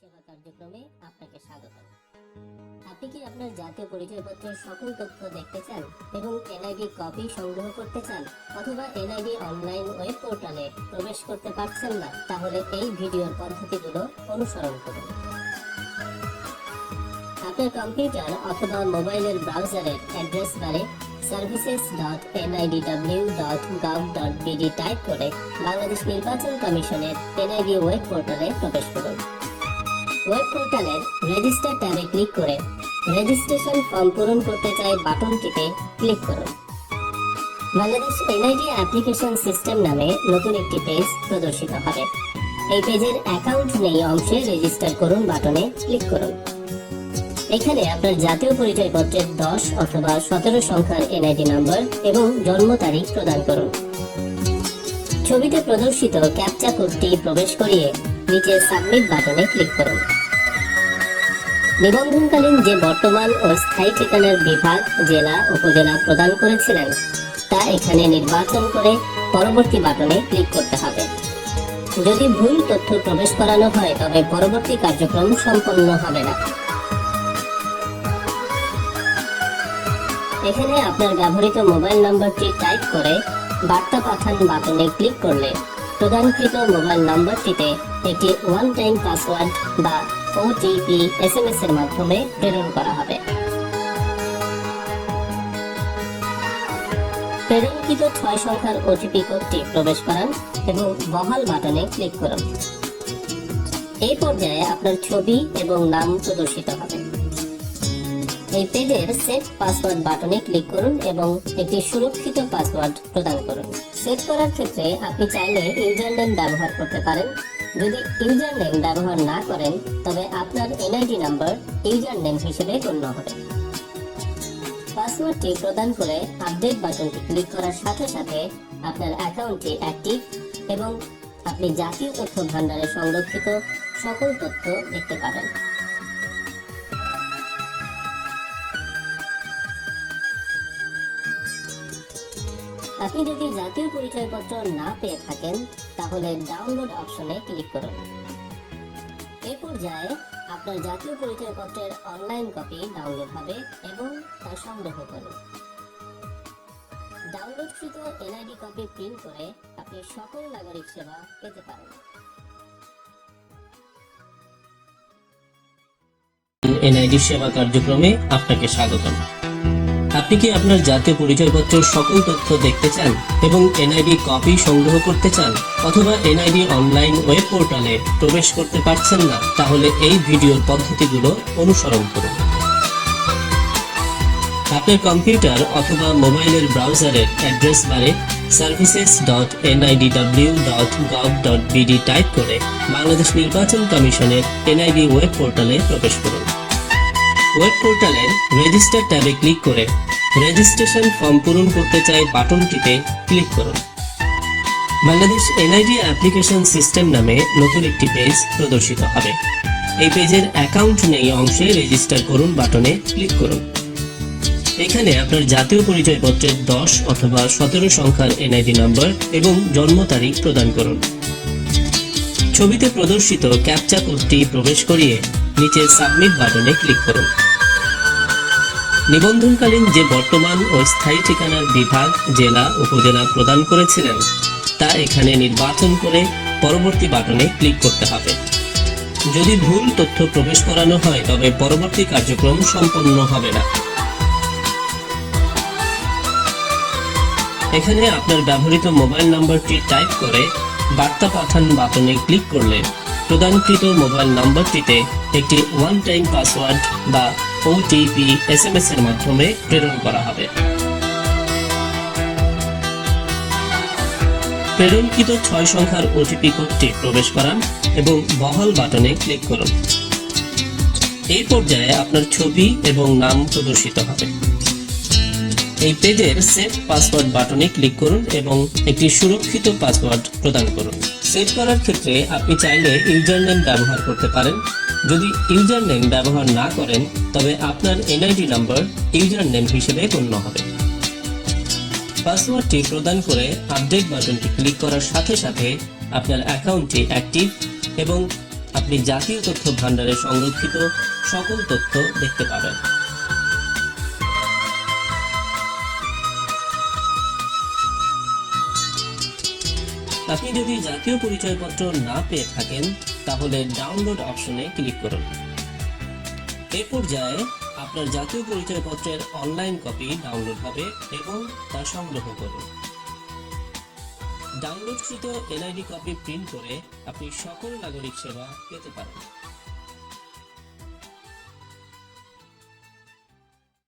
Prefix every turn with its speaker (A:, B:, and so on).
A: সেবা কার্যক্রমে আপনাকে স্বাগত। আপনি কি আপনার জাতীয় পরিচয়পত্রের সকল তথ্য দেখতে চান এবং এনআইডি কপি সংগ্রহ করতে চান অথবা এনআইডি অনলাইন ওয়েব পোর্টালে প্রবেশ করতে পারছেন না, তাহলে এই ভিডিওর পদ্ধতিগুলো অনুসরণ করুন। আপনার কম্পিউটার অথবা মোবাইলের ব্রাউজারের অ্যাড্রেস বারে services.nidw.gov.bd টাইপ করে বাংলাদেশ নির্বাচন কমিশনের এনআইডি ওয়েব পোর্টালে প্রবেশ করুন। ওয়েব পোর্টালের রেজিস্টার ট্যাবে ক্লিক করে রেজিস্ট্রেশন ফর্ম পূরণ করতে চাই বাটনটিতে ক্লিক করুন। বাংলাদেশ এনআইডি অ্যাপ্লিকেশন সিস্টেম নামে নতুন একটি পেজ প্রদর্শিত হবে। এই পেজের অ্যাকাউন্ট নেই অংশে রেজিস্টার করুন বাটনে ক্লিক করুন। এখানে আপনার জাতীয় পরিচয়পত্রের দশ অথবা সতেরো সংখ্যার এনআইডি নম্বর এবং জন্ম তারিখ প্রদান করুন। ছবিতে প্রদর্শিত ক্যাপচা কোডটি প্রবেশ করিয়ে নিচে সাবমিট বাটনে ক্লিক করুন। নিবন্ধনকালীন যে বর্তমান ও স্থায়ী ঠিকানার বিভাগ, জেলা, উপজেলা প্রদান করেছিলেন, তা এখানে নির্বাচন করে পরবর্তী বাটনে ক্লিক করতে হবে। যদি ভুল তথ্য প্রবেশ করানো হয়, তবে পরবর্তী কার্যক্রম সম্পন্ন হবে না। এখানে আপনার ব্যবহৃত মোবাইল নম্বরটি টাইপ করে বার্তা পাঠান বাটনে ক্লিক করলে প্রদানকৃত মোবাইল নম্বরটিতে একটি ওয়ান টাইম পাসওয়ার্ড বা ওটিপি এসএমএস এর মাধ্যমে প্রেরণ করা হবে। প্রেরণকৃত ছয় সংখ্যার ওটিপি কোডটি প্রবেশ করান এবং বহাল বাটনে ক্লিক করুন। এই পর্যায়ে আপনার ছবি এবং নাম প্রদর্শিত হবে। এই পেজের সেট পাসওয়ার্ড বাটনে ক্লিক করুন এবং একটি সুরক্ষিত পাসওয়ার্ড প্রদান করুন। সেট করার ক্ষেত্রে আপনি চাইলে ইউজার নেম ব্যবহার করতে পারেন। যদি ইউজার নেম ব্যবহার না করেন, তবে আপনার এনআইডি নাম্বার ইউজার নেম হিসেবে গণ্য হবে। পাসওয়ার্ডটি প্রদান করে আপডেট বাটনটি ক্লিক করার সাথে সাথে আপনার অ্যাকাউন্টটি অ্যাক্টিভ এবং আপনি জাতীয় তথ্য ভান্ডারে সংরক্ষিত সকল তথ্য দেখতে পাবেন। আপনি যদি জাতীয় পরিচয়পত্র না পেয়ে থাকেন, তাহলে ডাউনলোড অপশনে ক্লিক করুন। এ পর্যায়ে আপনার জাতীয় পরিচয়পত্রের অনলাইন কপি ডাউনলোড হবে এবং তা সংগ্রহ করুন। ডাউনলোডকৃত এনআইডি কপি প্রিন্ট করে আপনি সকল নাগরিক সেবা পেতে পারেন।
B: এনআইডি সেবা কার্যক্রমে আপনাকে স্বাগতম। আপনি কি আপনার জাতীয় পরিচয়পত্রের সকল তথ্য দেখতে চান এবং এনআইডি কপি সংগ্রহ করতে চান অথবা এনআইডি অনলাইন ওয়েব পোর্টালে প্রবেশ করতে পারছেন না, তাহলে এই ভিডিওর পদ্ধতিগুলো অনুসরণ করুন। আপনার কম্পিউটার অথবা মোবাইলের ব্রাউজারের অ্যাড্রেস বারে services dot NIDW dot gov dot BD type করে বাংলাদেশ নির্বাচন কমিশনের এনআইডি ওয়েব পোর্টালে প্রবেশ করুন। ওয়েব পোর্টালের রেজিস্টার ট্যাবে ক্লিক করে রেজিস্ট্রেশন ফর্ম পূরণ করতে চাই বাটনটিতে ক্লিক করুন। বাংলাদেশ এনআইডি অ্যাপ্লিকেশন সিস্টেম নামে নতুন একটি পেজ প্রদর্শিত হবে। এই পেজের অ্যাকাউন্ট নেই অংশে রেজিস্টার করুন বাটনে ক্লিক করুন। এখানে আপনার জাতীয় পরিচয়পত্রের দশ অথবা সতেরো সংখ্যার এনআইডি নম্বর এবং জন্ম তারিখ প্রদান করুন। ছবিতে প্রদর্শিত ক্যাপচা কোডটি প্রবেশ করিয়ে নিচে সাবমিট বাটনে ক্লিক করুন। নিবন্ধনকালীন যে বর্তমান ও স্থায়ী ঠিকানার বিভাগ জেলা, উপজেলা প্রদান করেছিলেন, তা এখানে নির্বাচন করে পরবর্তী বাটনে ক্লিক করতে হবে। যদি ভুল তথ্য প্রবেশ করানো হয়, তবে পরবর্তী কার্যক্রম সম্পন্ন হবে না। এখানে আপনার ব্যবহৃত মোবাইল নম্বরটি টাইপ করে বার্তা পাঠান বাটনে ক্লিক করলে প্রদানকৃত মোবাইল নম্বরটিতে একটি ওয়ান টাইম পাসওয়ার্ড বা ওটিপি এসএমএস এর মাধ্যমে প্রেরণ করা হবে। প্রেরণকৃত ছয় সংখ্যার ওটিপি কোডটি প্রবেশ করান এবং বহাল বাটনে ক্লিক করুন। এই পর্যায়ে আপনার ছবি এবং নাম প্রদর্শিত হবে। এই পেজের সেভ পাসওয়ার্ড বাটনে ক্লিক করুন এবং একটি সুরক্ষিত পাসওয়ার্ড প্রদান করুন। সেভ করার ক্ষেত্রে আপনি চাইলে ইউজার নেম ব্যবহার করতে পারেন। যদি ইউজার নেম ব্যবহার না করেন, তবে আপনার এনআইডি নাম্বার ইউজার নেম হিসেবে গণ্য হবে। পাসওয়ার্ডটি প্রদান করে আপডেট বাটনটি ক্লিক করার সাথে সাথে আপনার অ্যাকাউন্টটি অ্যাক্টিভ এবং আপনি জাতীয় তথ্য ভান্ডারে সংরক্ষিত সকল তথ্য দেখতে পাবেন। আপনি যদি জাতীয় পরিচয়পত্র না পেয়ে থাকেন তাহলে ডাউনলোড অপশনে ক্লিক করুন। এ পর্যায়ে আপনার জাতীয় পরিচয়পত্রের অনলাইন কপি ডাউনলোড হবে এবং তা সংগ্রহ করুন। ডাউনলোডকৃত এনআইডি কপি প্রিন্ট করে আপনি সকল নাগরিক সেবা পেতে পারেন।